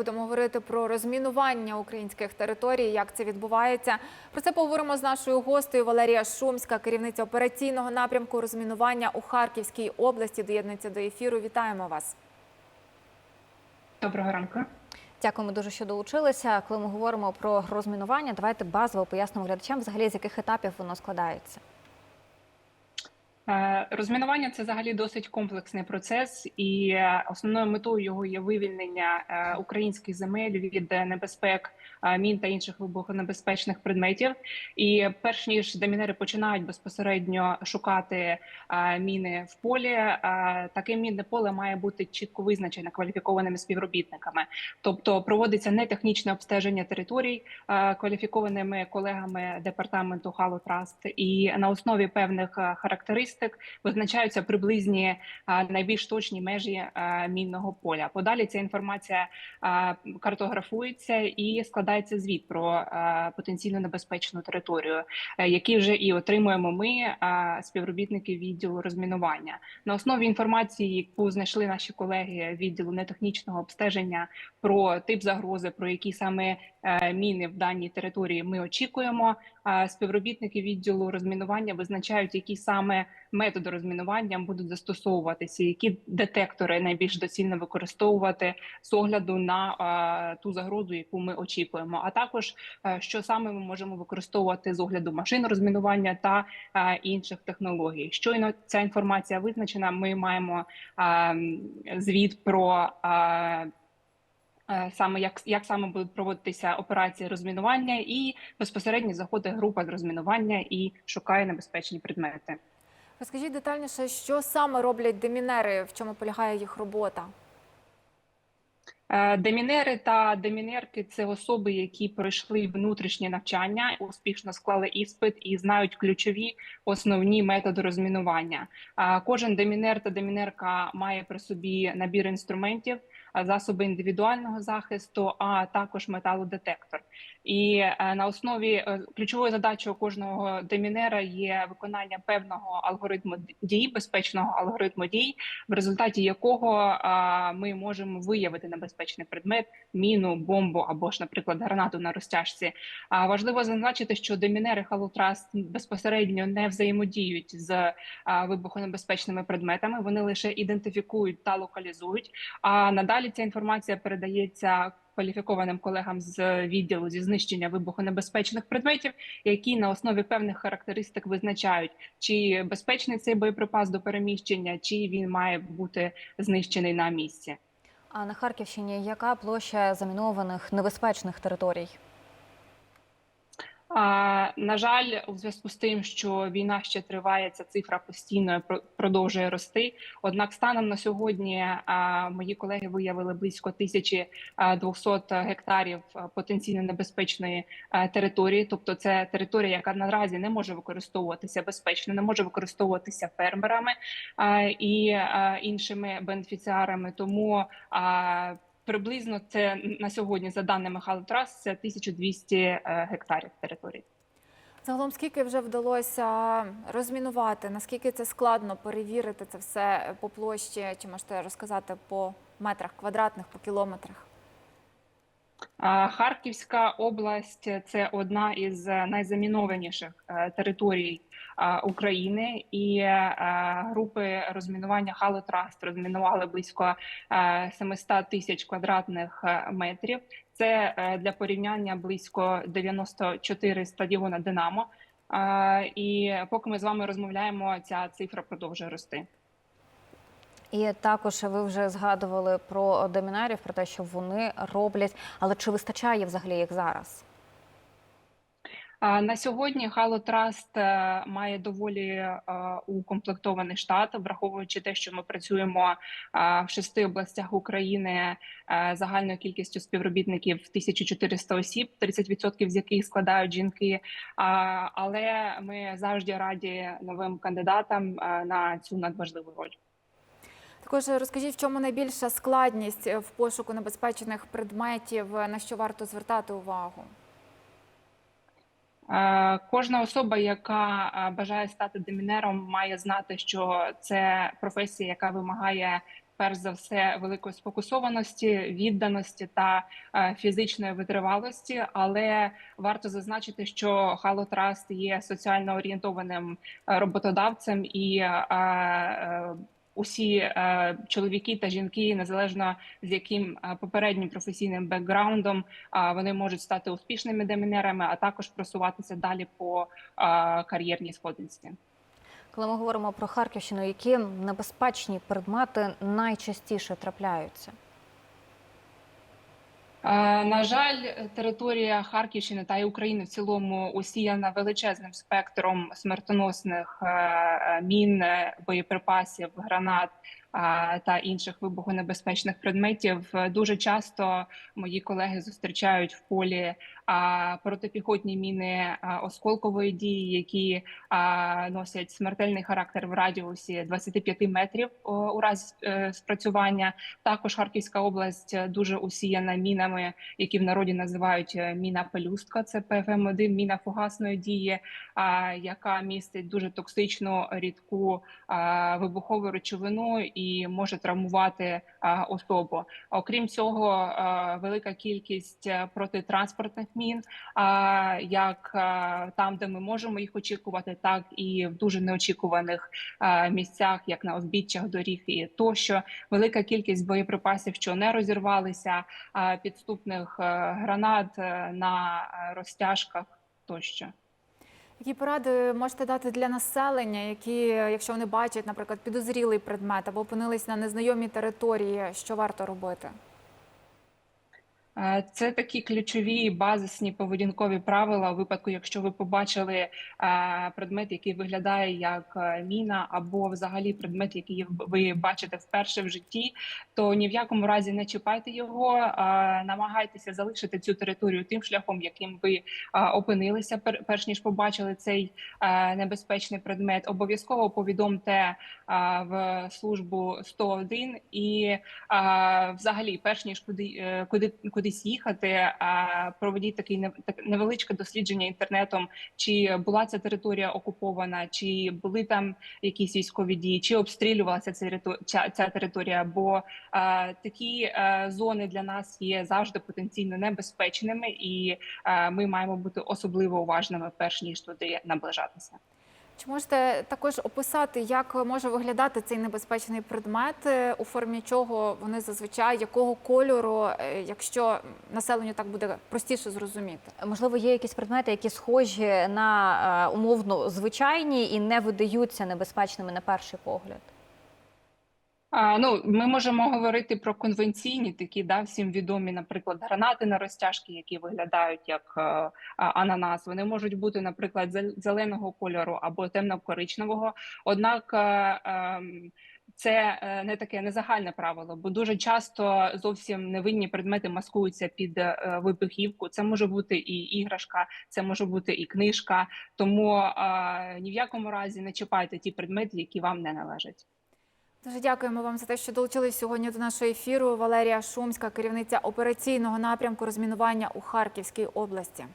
Будемо говорити про розмінування українських територій, як це відбувається. Про це поговоримо з нашою гостею Валерія Шумська, керівниця операційного напрямку розмінування у Харківській області. Доєднується до ефіру. Вітаємо вас. Доброго ранку. Дякуємо дуже, що долучилися. Коли ми говоримо про розмінування, давайте базово пояснимо глядачам, взагалі з яких етапів воно складається. Е, Розмінування це взагалі досить комплексний процес, і основною метою його є вивільнення е, українських земель від небезпек е, мін та інших вибухонебезпечних предметів. І перш ніж демінери починають безпосередньо шукати міни в полі, таке мінне поле має бути чітко визначене кваліфікованими співробітниками. Тобто проводиться не технічне обстеження територій кваліфікованими колегами департаменту Хало Траст, і на основі певних е, характеристик визначаються приблизні найбільш точні межі мінного поля. Подалі ця інформація картографується і складається звіт про потенційно небезпечну територію, е, який вже і отримуємо ми, співробітники відділу розмінування. На основі інформації, яку знайшли наші колеги відділу нетехнічного обстеження про тип загрози, про які саме е, міни в даній території ми очікуємо. Співробітники відділу розмінування визначають, які саме методи розмінування будуть застосовуватися, які детектори найбільш доцільно використовувати з огляду на ту загрозу, яку ми очікуємо. А також що саме ми можемо використовувати з огляду машин розмінування та інших технологій. Щойно ця інформація визначена. Ми маємо звіт про. Саме як, як саме будуть проводитися операції розмінування, і безпосередньо заходить група з розмінування і шукає небезпечні предмети. Розкажіть детальніше, що саме роблять демінери, в чому полягає їх робота. Е, Демінери та демінерки це особи, які пройшли внутрішнє навчання, успішно склали іспит і знають ключові основні методи розмінування. Е, Кожен демінер та демінерка має при собі набір інструментів, засоби індивідуального захисту, а також металодетектор. І е, на основі е, ключовою задачою кожного демінера є виконання певного алгоритму дій, безпечного алгоритму дій, в результаті якого ми можемо виявити небезпечний предмет, міну, бомбу або ж, наприклад, гранату на розтяжці. Важливо зазначити, що демінери Халутрас безпосередньо не взаємодіють з вибухонебезпечними предметами. Вони лише ідентифікують та локалізують. А надалі ця інформація передається. Кваліфікованим колегам з відділу зі знищення вибухонебезпечних предметів, які на основі певних характеристик визначають, чи безпечний цей боєприпас до переміщення, чи він має бути знищений на місці. А на Харківщині яка площа замінованих небезпечних територій? На жаль, у зв'язку з тим, що війна ще триває, ця цифра постійно про- продовжує рости. Однак, станом на сьогодні мої колеги виявили близько 1200 гектарів потенційно небезпечної території. Тобто, це територія, яка наразі не може використовуватися безпечно, не може використовуватися фермерами і іншими бенефіціарами. Тому Приблизно це на сьогодні, за даними Халтрас, це 1200 е, гектарів території. Загалом, скільки вже вдалося розмінувати? Наскільки це складно перевірити це все по площі? Чи можете розказати по метрах квадратних, по кілометрах? Харківська область це одна із найзамінованіших е, територій України, і е, групи розмінування Халотраст розмінували близько е, 700 тисяч квадратних е, метрів. Це е, для порівняння близько 94 стадіона Динамо. І поки ми з вами розмовляємо, ця цифра продовжує рости. І також ви вже згадували про домінарів, про те, що вони роблять, але чи вистачає взагалі їх зараз? На сьогодні Trust е, має доволі е, укомплектований штат, враховуючи те, що ми працюємо е, в шести областях України загальною кількістю співробітників 1400 осіб, 30% з яких складають жінки. Але ми завжди раді новим кандидатам на цю надважливу роль. Також розкажіть, в чому найбільша складність в пошуку небезпечних предметів, на що варто звертати увагу? Е, Кожна особа, яка е, бажає стати демінером, має знати, що це професія, яка вимагає перш за все великої сфокусованості, відданості та е, фізичної витривалості. Але варто зазначити, що Trust є соціально орієнтованим е, роботодавцем і е, е, усі е, чоловіки та жінки, незалежно з яким е, попереднім професійним бекграундом, е, вони можуть стати успішними демінерами, а також просуватися далі по е, кар'єрній сходинці. Коли ми говоримо про Харківщину, які небезпечні предмети найчастіше трапляються? Е, На жаль, територія Харківщини та й України в цілому усіяна величезним спектром смертоносних е, е, мін, боєприпасів, гранат та інших вибухонебезпечних предметів. Дуже часто мої колеги зустрічають в полі протипіхотні міни осколкової дії, які носять смертельний характер в радіусі 25 метрів у разі е, спрацювання. Також Харківська область дуже усіяна мінами, які в народі називають е, міна пелюстка. Це ПФМ 1 міна фугасної дії, яка містить дуже токсичну рідку вибухову речовину і може травмувати особу. Окрім цього, велика кількість е, протитранспортних мін, як там, де ми можемо їх очікувати, так і в дуже неочікуваних місцях, як на узбіччях доріг і тощо велика кількість боєприпасів, що не розірвалися, підступних е, гранат е, на е, розтяжках тощо. Які поради можете дати для населення, які, якщо вони бачать, наприклад, підозрілий предмет або опинились на незнайомій території, що варто робити? Е, Це такі ключові базисні поведінкові правила у випадку, якщо ви побачили е, предмет, який виглядає як е, міна, або взагалі предмет, який ви бачите вперше в житті, то ні в якому разі не чіпайте його, намагайтеся залишити цю територію тим шляхом, яким ви опинилися, пер- перш ніж побачили цей небезпечний предмет. Обов'язково повідомте в службу 101 і взагалі, перш ніж куди, е, куди кудись їхати, а, проведіть такий невеличке дослідження інтернетом, чи була ця територія окупована, чи були там якісь військові дії, чи обстрілювалася ця територія. Бо такі е, зони для нас є завжди потенційно небезпечними, і е, ми маємо бути особливо уважними, перш ніж туди наближатися. Чи можете також описати, як може виглядати цей небезпечний предмет, е, у формі чого вони зазвичай, якого кольору, е, якщо населенню так буде простіше зрозуміти? Можливо, є якісь предмети, які схожі на е, умовно звичайні і не видаються небезпечними на перший погляд. А, ну, ми можемо говорити про конвенційні такі, да, всім відомі, наприклад, гранати на розтяжки, які виглядають як е, а, ананас. Вони можуть бути, наприклад, зел- зеленого кольору або темно-коричневого. Однак е, ем, це е, не таке незагальне правило, бо дуже часто зовсім невинні предмети маскуються під вибухівку. Це може бути і іграшка, це може бути і книжка. Тому е, ні в якому разі не чіпайте ті предмети, які вам не належать. Дуже дякуємо вам за те, що долучились сьогодні до нашого ефіру. Валерія Шумська, керівниця операційного напрямку розмінування у Харківській області.